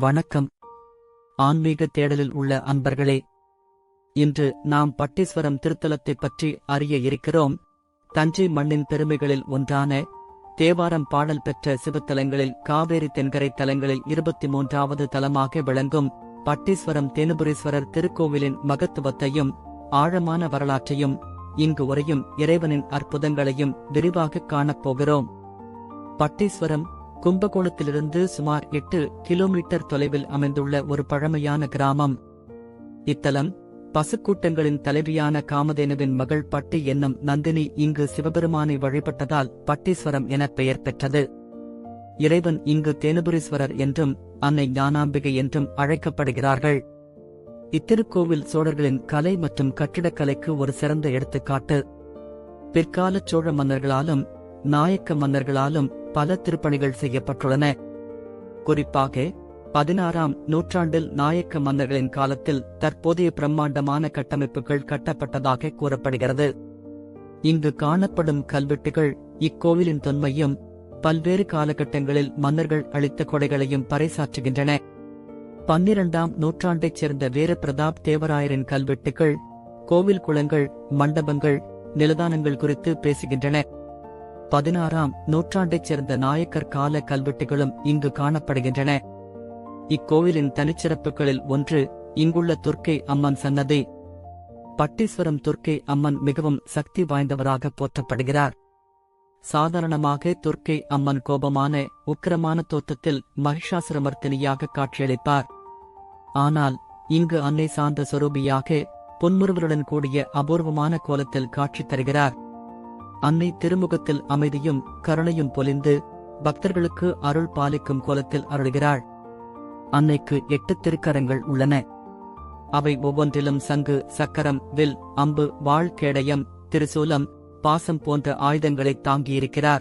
வணக்கம். ஆன்மீக தேடலில் உள்ள அன்பர்களே இன்று நாம் பட்டீஸ்வரம் திருத்தலத்தை பற்றி அறிய இருக்கிறோம். தஞ்சை மண்ணின் பெருமைகளில் ஒன்றான தேவாரம் பாடல் பெற்ற சிவத்தலங்களில் காவேரி தென்கரை தலங்களில் இருபத்தி மூன்றாவது தலமாக விளங்கும் பட்டீஸ்வரம் தேனுபுரீஸ்வரர் திருக்கோவிலின் மகத்துவத்தையும் ஆழமான வரலாற்றையும் இங்கு உரையும் இறைவனின் அற்புதங்களையும் விரிவாக காணப்போகிறோம் பட்டீஸ்வரம் கும்பகோணத்திலிருந்து சுமார் எட்டு கிலோமீட்டர் தொலைவில் அமைந்துள்ள ஒரு பழமையான கிராமம். இத்தலம் பசுக்கூட்டங்களின் தலைவியான காமதேனுவின் மகள் பட்டி என்னும் நந்தினி இங்கு சிவபெருமானை வழிபட்டதால் பட்டீஸ்வரம் என பெயர் பெற்றது. இறைவன் இங்கு தேனுபுரீஸ்வரர் என்றும் அன்னை ஞானாம்பிகை என்றும் அழைக்கப்படுகிறார்கள். இத்திருக்கோவில் சோழர்களின் கலை மற்றும் கட்டிடக்கலைக்கு ஒரு சிறந்த எடுத்துக்காட்டு. பிற்கால சோழ மன்னர்களாலும் நாயக்க மன்னர்களாலும் பல திருப்பணிகள் செய்யப்பட்டுள்ளன. குறிப்பாக பதினாறாம் நூற்றாண்டில் நாயக்க மன்னர்களின் காலத்தில் தற்போதைய பிரம்மாண்டமான கட்டமைப்புகள் கட்டப்பட்டதாக கூறப்படுகிறது. இங்கு காணப்படும் கல்வெட்டுகள் இக்கோவிலின் தொன்மையும் பல்வேறு காலகட்டங்களில் மன்னர்கள் அளித்த கொடைகளையும் பறைசாற்றுகின்றன. பன்னிரண்டாம் நூற்றாண்டைச் சேர்ந்த வீர பிரதாப் தேவராயரின் கல்வெட்டுகள் கோவில் குளங்கள் மண்டபங்கள் நிலதானங்கள் குறித்து பேசுகின்றன. பதினாறாம் நூற்றாண்டைச் சேர்ந்த நாயக்கர் கால கல்வெட்டுகளும் இங்கு காணப்படுகின்றன. இக்கோவிலின் தனிச்சிறப்புகளில் ஒன்று இங்குள்ள துர்க்கை அம்மன் சன்னதி. பட்டீஸ்வரம் துர்க்கை அம்மன் மிகவும் சக்தி வாய்ந்தவராக போற்றப்படுகிறார். சாதாரணமாக துர்க்கை அம்மன் கோபமான உக்கிரமான தோற்றத்தில் மகிஷாசுரமர்த்தினியாக காட்சியளிப்பார். ஆனால் இங்கு அன்னை சார்ந்த சொரூபியாக பொன்முருவருடன் கூடிய அபூர்வமான கோலத்தில் காட்சி தருகிறார். அன்னை திருமுகத்தில் அமைதியும் கருணையும் பொலிந்து பக்தர்களுக்கு அருள் பாலிக்கும் கோலத்தில் அருள்கிறாள். அன்னைக்கு எட்டு திருக்கரங்கள் உள்ளன. அவை ஒவ்வொன்றிலும் சங்கு சக்கரம் வில் அம்பு வாழ் கேடயம் திருசூலம் பாசம் போன்ற ஆயுதங்களை தாங்கியிருக்கிறார்.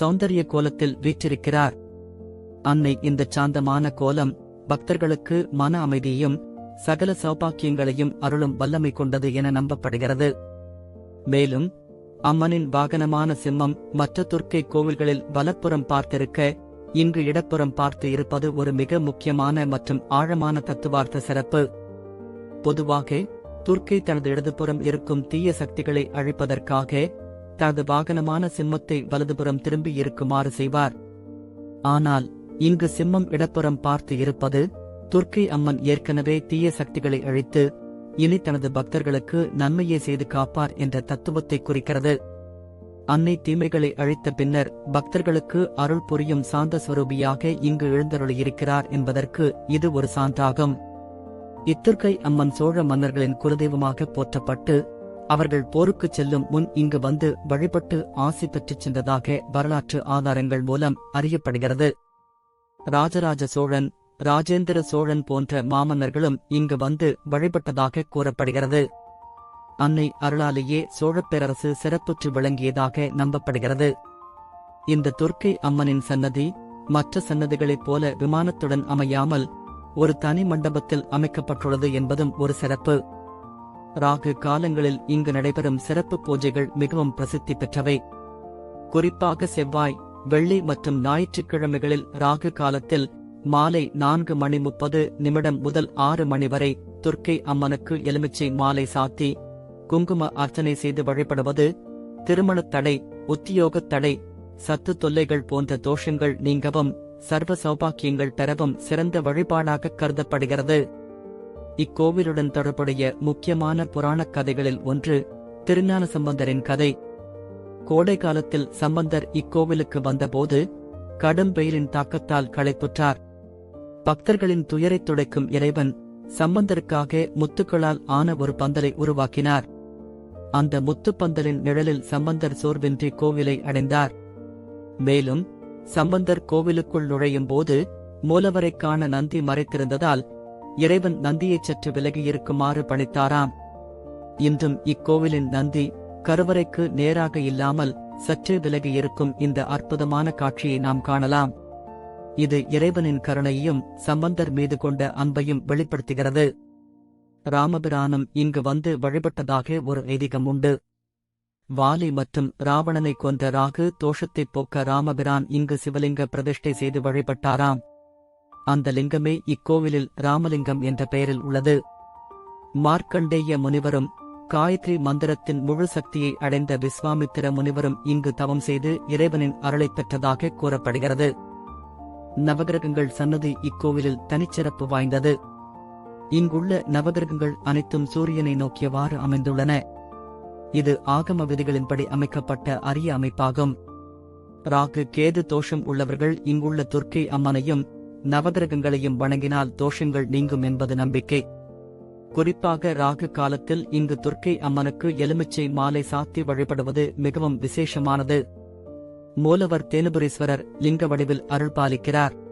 சௌந்தரிய கோலத்தில் வீற்றிருக்கிறார். அன்னை இந்த சாந்தமான கோலம் பக்தர்களுக்கு மன அமைதியையும் சகல சௌபாக்கியங்களையும் அருளும் வல்லமை கொண்டது என நம்பப்படுகிறது. மேலும் அம்மனின் வாகனமான சிம்மம் மற்ற துர்க்கை கோவில்களில் வலப்புறம் பார்த்திருக்க இங்கு இடப்புறம் பார்த்து இருப்பது ஒரு மிக முக்கியமான மற்றும் ஆழமான தத்துவார்த்த சிறப்பு. பொதுவாக துர்க்கை தனது இடதுபுறம் இருக்கும் தீய சக்திகளை அழிப்பதற்காக தனது வாகனமான சிம்மத்தை வலதுபுறம் திரும்பி இருக்குமாறு செய்வார். ஆனால் இங்கு சிம்மம் இடப்புறம் பார்த்து இருப்பது துர்க்கை அம்மன் ஏற்கனவே தீய சக்திகளை அழித்து இனி தனது பக்தர்களுக்கு நன்மையை செய்து காப்பார் என்ற தத்துவத்தை குறிக்கிறது. அன்னை தீமைகளை அழித்த பின்னர் பக்தர்களுக்கு அருள் புரியும் சாந்த ஸ்வரூபியாக இங்கு எழுந்தருளியிருக்கிறார் என்பதற்கு இது ஒரு சான்றாகும். இத்துர்க்கை அம்மன் சோழ மன்னர்களின் குலதெய்வமாக போற்றப்பட்டு அவர்கள் போருக்குச் செல்லும் முன் இங்கு வந்து வழிபட்டு ஆசி பெற்றுச் சென்றதாக வரலாற்று ஆதாரங்கள் மூலம் அறியப்படுகிறது. ராஜராஜ சோழன் ராஜேந்திர சோழன் போன்ற மாமன்னர்களும் இங்கு வந்து வழிபட்டதாக கூறப்படுகிறது. அன்னை அருளாலேயே சோழப் பேரரசு சிறப்புற்று விளங்கியதாக நம்பப்படுகிறது. இந்த துர்க்கை அம்மனின் சன்னதி மற்ற சன்னதிகளைப் போல விமானத்துடன் அமையாமல் ஒரு தனி மண்டபத்தில் அமைக்கப்பட்டுள்ளது என்பதும் ஒரு சிறப்பு. ராகு காலங்களில் இங்கு நடைபெறும் சிறப்பு பூஜைகள் மிகவும் பிரசித்தி பெற்றவை. குறிப்பாக செவ்வாய் வெள்ளி மற்றும் ஞாயிற்றுக்கிழமைகளில் ராகு காலத்தில் மாலை நான்கு மணி முப்பது நிமிடம் முதல் ஆறு மணி வரை துர்க்கை அம்மனுக்கு எலுமிச்சை மாலை சாத்தி குங்கும அர்ச்சனை செய்து வழிபடுவது திருமணத் தடை உத்தியோகத் தடை சத்து தொல்லைகள் போன்ற தோஷங்கள் நீங்கவும் சர்வ சௌபாக்கியங்கள் பெறவும் சிறந்த வழிபாடாக கருதப்படுகிறது. இக்கோவிலுடன் தொடர்புடைய முக்கியமான புராணக் கதைகளில் ஒன்று திருஞான சம்பந்தரின் கதை. கோடை காலத்தில் சம்பந்தர் இக்கோவிலுக்கு வந்தபோது கடும் வெயிலின் தாக்கத்தால் களைப்புற்றார். பக்தர்களின் துயரைத் துடைக்கும் இறைவன் சம்பந்தருக்காக முத்துக்களால் ஆன ஒரு பந்தலை உருவாக்கினார். அந்த முத்துப்பந்தலின் நிழலில் சம்பந்தர் சோர்வின்றி கோவிலை அடைந்தார். மேலும் சம்பந்தர் கோவிலுக்குள் நுழையும் போது மூலவரைக் காண நந்தி மறைத்திருந்ததால் இறைவன் நந்தியைச் சற்று விலகியிருக்குமாறு பணித்தாராம். இன்றும் இக்கோவிலின் நந்தி கருவறைக்கு நேராக இல்லாமல் சற்றே விலகியிருக்கும் இந்த அற்புதமான காட்சியை நாம் காணலாம். இது இறைவனின் கருணையையும் சம்பந்தர் மீது கொண்ட அன்பையும் வெளிப்படுத்துகிறது. ராமபிரானும் இங்கு வந்து வழிபட்டதாக ஒரு ஐதீகம் உண்டு. வாலி மற்றும் ராவணனை கொன்ற ராகு தோஷத்தைப் போக்க ராமபிரான் இங்கு சிவலிங்க பிரதிஷ்டை செய்து வழிபட்டாராம். அந்த லிங்கமே இக்கோவிலில் ராமலிங்கம் என்ற பெயரில் உள்ளது. மார்க்கண்டேய முனிவரும் காயத்ரி மந்திரத்தின் முழு சக்தியை அடைந்த விஸ்வாமித்திர முனிவரும் இங்கு தவம் செய்து இறைவனின் அருளைப் பெற்றதாக கூறப்படுகிறது. நவகிரகங்கள் சன்னதி இக்கோவிலில் தனிச்சிறப்பு வாய்ந்தது. இங்குள்ள நவகிரகங்கள் அனைத்தும் சூரியனை நோக்கியவாறு அமைந்துள்ளன. இது ஆகம விதிகளின்படி அமைக்கப்பட்ட அரிய அமைப்பாகும். ராகு கேது தோஷம் உள்ளவர்கள் இங்குள்ள துர்க்கை அம்மனையும் நவகிரகங்களையும் வணங்கினால் தோஷங்கள் நீங்கும் என்பது நம்பிக்கை. குறிப்பாக ராகு காலத்தில் இங்கு துர்க்கை அம்மனுக்கு எலுமிச்சை மாலை சாத்தி வழிபடுவது மிகவும் விசேஷமானது. மூலவர் தேனுபுரீஸ்வரர் லிங்க வடிவில் அருள் பாலிக்கிறார்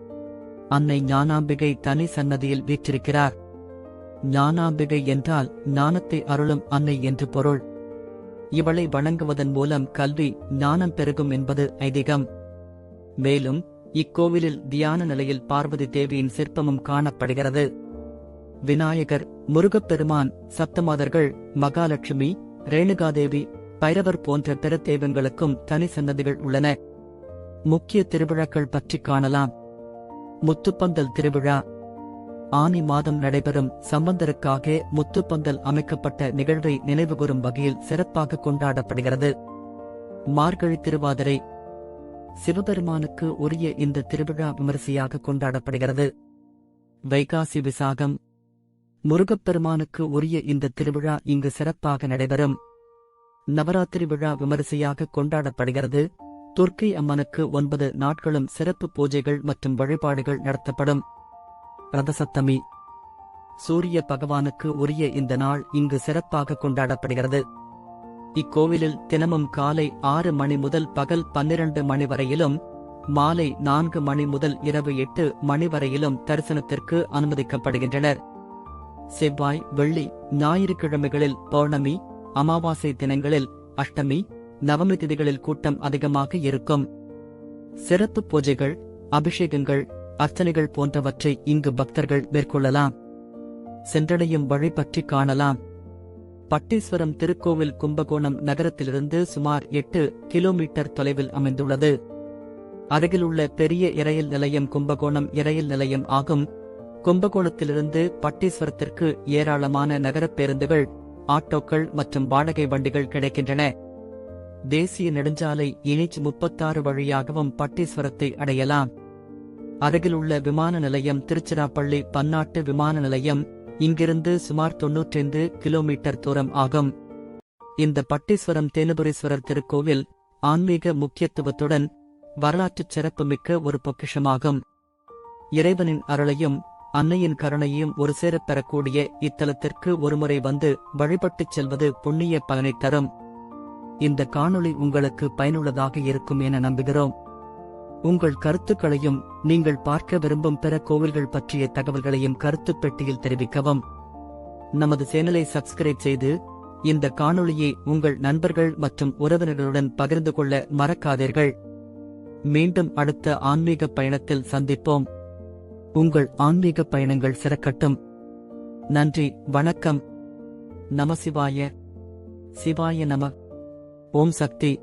அன்னை ஞானாம்பிகை தனி சன்னதியில் வீற்றிருக்கிறார். ஞானாம்பிகை என்றால் ஞானத்தை அருளும் அன்னை என்று பொருள். இவளை வணங்குவதன் மூலம் கல்வி ஞானம் பெருகும் என்பது ஐதீகம். மேலும் இக்கோவிலில் தியான நிலையில் பார்வதி தேவியின் சிற்பமும் காணப்படுகிறது. விநாயகர் முருகப்பெருமான் சப்தமாதர்கள் மகாலட்சுமி ரேணுகாதேவி பைரவர் போன்ற பிற தெய்வங்களுக்கும் தனி சன்னதிகள் உள்ளன. முக்கிய திருவிழாக்கள் பற்றி காணலாம். முத்துப்பந்தல் திருவிழா. ஆனி மாதம் நடைபெறும் சம்பந்தருக்காக முத்துப்பந்தல் அமைக்கப்பட்ட நிகழ்வை நினைவுகூரும் வகையில் சிறப்பாக கொண்டாடப்படுகிறது. மார்கழி திருவாதிரை. சிவபெருமானுக்கு உரிய இந்த திருவிழா விமரிசையாக கொண்டாடப்படுகிறது. வைகாசி விசாகம். முருகப்பெருமானுக்கு உரிய இந்த திருவிழா இங்கு சிறப்பாக நடைபெறும். நவராத்திரி விழா விமரிசையாக கொண்டாடப்படுகிறது. துர்க்கை அம்மனுக்கு ஒன்பது நாட்களும் சிறப்பு பூஜைகள் மற்றும் வழிபாடுகள் நடத்தப்படும். ரதசப்தமி. சூரிய பகவானுக்கு உரிய இந்த நாள் இங்கு சிறப்பாக கொண்டாடப்படுகிறது. இக்கோவிலில் தினமும் காலை ஆறு மணி முதல் பகல் பன்னிரண்டு மணி வரையிலும் மாலை நான்கு மணி முதல் இரவு எட்டு மணி வரையிலும் தரிசனத்திற்கு அனுமதிக்கப்படுகின்றனர். செவ்வாய் வெள்ளி ஞாயிற்றுக்கிழமைகளில் பௌர்ணமி அமாவாசை தினங்களில் அஷ்டமி நவமி திதிகளில் கூட்டம் அதிகமாக இருக்கும். சிறப்பு பூஜைகள் அபிஷேகங்கள் அர்ச்சனைகள் போன்றவற்றை இங்கு பக்தர்கள் மேற்கொள்ளலாம். சென்றடையும் வழி பற்றி காணலாம். பட்டீஸ்வரம் திருக்கோவில் கும்பகோணம் நகரத்திலிருந்து சுமார் எட்டு கிலோமீட்டர் தொலைவில் அமைந்துள்ளது. அருகிலுள்ள பெரிய இரயில் நிலையம் கும்பகோணம் இரயில் நிலையம் ஆகும். கும்பகோணத்திலிருந்து பட்டீஸ்வரத்திற்கு ஏராளமான நகரப் பேருந்துகள் ஆட்டோக்கள் மற்றும் வாடகை வண்டிகள் கிடைக்கின்றன. தேசிய நெடுஞ்சாலை இனிச் முப்பத்தாறு வழியாகவும் பட்டீஸ்வரத்தை அடையலாம். அருகிலுள்ள விமான நிலையம் திருச்சிராப்பள்ளி பன்னாட்டு விமான நிலையம் இங்கிருந்து சுமார் தொன்னூற்றைந்து கிலோமீட்டர் தூரம் ஆகும். இந்த பட்டீஸ்வரம் தேனுபுரீஸ்வரர் திருக்கோவில் ஆன்மீக முக்கியத்துவத்துடன் வரலாற்றுச் சிறப்புமிக்க ஒரு பொக்கிஷமாகும். இறைவனின் அருளையும் அன்னையின் கருணையும் ஒரு சேரப் பெறக்கூடிய இத்தலத்திற்கு ஒருமுறை வந்து வழிபட்டுச் செல்வது புண்ணிய பலனைத் தரும். இந்த காணொளி உங்களுக்கு பயனுள்ளதாக இருக்கும் என நம்புகிறோம். உங்கள் கருத்துக்களையும் நீங்கள் பார்க்க விரும்பும் பிற கோவில்கள் பற்றிய தகவல்களையும் கருத்துப் பெட்டியில் தெரிவிக்கவும். நமது சேனலை சப்ஸ்கிரைப் செய்து இந்த காணொளியை உங்கள் நண்பர்கள் மற்றும் உறவினர்களுடன் பகிர்ந்து கொள்ள மறக்காதீர்கள். மீண்டும் அடுத்த ஆன்மீக பயணத்தில் சந்திப்போம். உங்கள் ஆன்மீக பயணங்கள் சிறக்கட்டும். நன்றி வணக்கம். நமசிவாய சிவாய நம. ஓம் சக்தி.